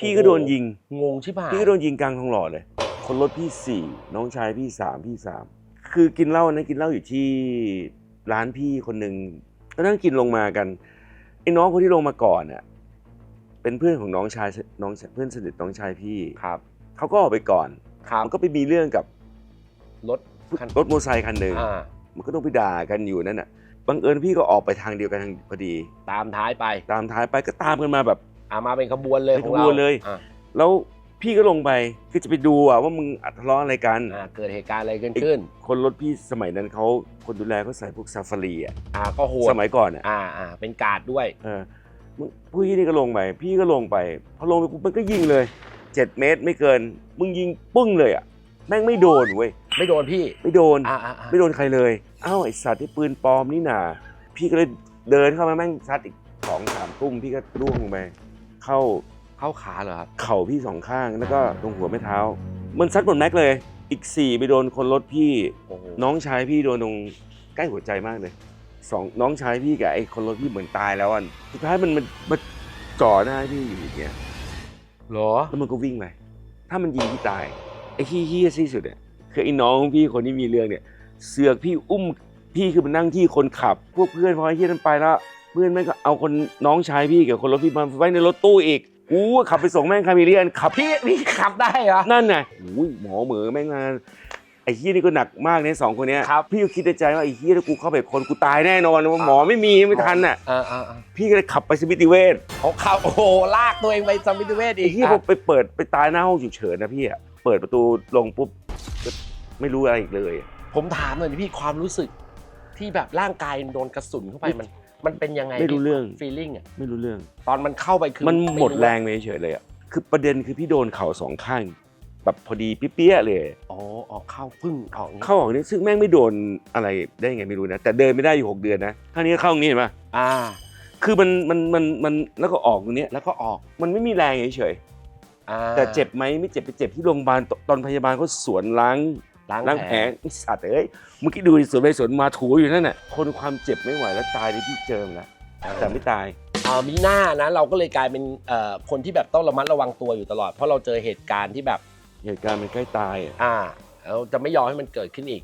พี่ก็โดนยิง งงชิบหายพี่ก็โดนยิงกลางทองหล่อเลย คนรถพี่สี่น้องชายพี่สามพี่สามคือกินเหล้านะกินเหล้าอยู่ที่ร้านพี่คนหนึ่งก็นั่งกินลงมากันไอ้น้องคนที่ลงมาก่อนเนี่ยเป็นเพื่อนของน้องชายน้องเพื่อนสนิทน้องชายพี่ครับเขาก็ออกไปก่อนครับมันก็ไปมีเรื่องกับรถคันรถมอเตอร์ไซค์คันหนึ่งอ่ามันก็ต้องไปด่ากันอยู่นั่นน่ะบังเอิญพี่ก็ออกไปทางเดียวกันพอดี ตามท้ายไป ตามท้ายไปก็ตามกันมาแบบ อ่ามาเป็นขบวนเลยเป็นของขเราบวนเลย อ่าแล้วพี่ก็ลงไปคือจะไปดูอะว่ามึงอัดทะเลาะอะไรกันอ่าเกิดเหตุการณ์อะไรขึ้นขึ้นคนรถพี่สมัยนั้นเขาคนดูแลเขาใส่พวกซาฟารีอะอ่าก็โหดสมัยก่อนอะอ่าอ่าเป็นการ์ดด้วย เออมึงพี่นี่ก็ลงไป พี่ก็ลงไปพอลงไปปุ๊บมันก็ยิงเลยเจ็ดเมตรไม่เกิน มึงยิงปึ้งเลยอะแม่งไม่โดนเว้ยไม่โดนพี่ไม่โดน อ่าอ่าอ่าไม่โดนใครเลย อ้าวไอสัตว์ที่ปืนปลอมนี่น่ะพี่ก็เลยเดินเข้ามาแม่งซัดอีกสองสามตุ้มพี่ก็ร่วงลงไป เข้าเข้าขาเหรอครับเข่าพี่สองข้างแล้วก็ตรงหัวแม่เท้า มันซัดหมดแม็กเลยอีกสี่ไปโดนคนรถพี่โอ้โหน้องชายพี่โดนตรงใกล้หัวใจมากเลยสองน้องชายพี่กับไอ้คนรถพี่เหมือนตายแล้วอะสุดท้ายมันมันมันจ่อหน้าพี่อยู่อย่างเงี้ยเหรอแล้วมันก็วิ่งไปถ้ามันยิงพี่ตายไอ้ขี้เฮี้ยที่สุดเนี่ยคือไอ้น้องพี่คนที่มีเรื่องเนี่ย เสือกพี่อุ้มพี่คือมันนั่งที่คนขับ พวกเพื่อนพอไอ้เฮี้ยนั้นไปแล้ว เพื่อนแม่งก็เอาคนน้องชายพี่กับคนรถพี่มาไว้ในรถตู้อีกกูก็ขับไปส่งแม่งคามิเลียนขับพี่พี่ขับได้เหรอนั่นไงอุ้ยหมอเหมือแม่งมาไอ้เฮียนี่ก็หนักมากเนี่ยสองคนเนี้ยครับพี่ก็คิดในใจว่าไอ้เฮียถ้ากูเข้าไปคนกูตายแน่นอนว่าหมอไม่มีไม่ทันน่ะอ่าอ่าอ่าพี่ก็เลยขับไปสมิติเวชเขาขับโอ้โหลากตัวเองไปสมิติเวชอีไอ้กเฮียอะไปเปิดไปตายหน้าห้องฉุกเฉินนะพี่อะเปิดประตูลงปุ๊บก็ไม่รู้อะไรอีกเลย ผมถามหน่อยดิพี่ความรู้สึกที่แบบร่างกายโดนกระสุนเข้าไปมัน มันเป็นยังไงไม่รู้เรื่อง ฟีลลิ่งอะไม่รู้เรื่อง ตอนมันเข้าไปคือมันหมดไแรงไปเฉยๆเลยอะคือประเด็นคือพี่โดนเข่าสองข้างแบบพอดีเปี้ยๆเลย อ๋อออกเข้าพึ่งออกเข้าออกนี่ซึ่งแม่งไม่โดนอะไรได้ไงไม่รู้นะ แต่เดินไม่ได้อยู่หกเดือนนะท่านี้ก็เข้าตรงนี้เห็นปะอ่า คือมันมันมันมันแล้วก็ออกตรงเนี้ยแล้วก็ออกมันไม่มีแรงเฉยอ่าๆแต่เจ็บไหมไม่เจ็บไปเจ็บที่โรงพยาบาลตตอนพยาบาลเขาสวนล้าง ล้างล้างแผแผลลไอ้สัตว์เอ้ยเมื่อกี้ดูดิสวนไปสวนมาถูอยู่นั่นน่ะคนความเจ็บไม่ไหวแล้วตายในที่เจอมแล้วแต่ไม่ตายอ่ามีหน้านะเราก็เลยกลายเป็นเอ่อคนที่แบบต้องระมัดระวังตัวอยู่ตลอด เพราะเราเจอเหตุการณ์ที่แบบเหตุการณ์มันใกล้ตายอะอ่าเราจะไม่ยอมให้มันเกิดขึ้นอีก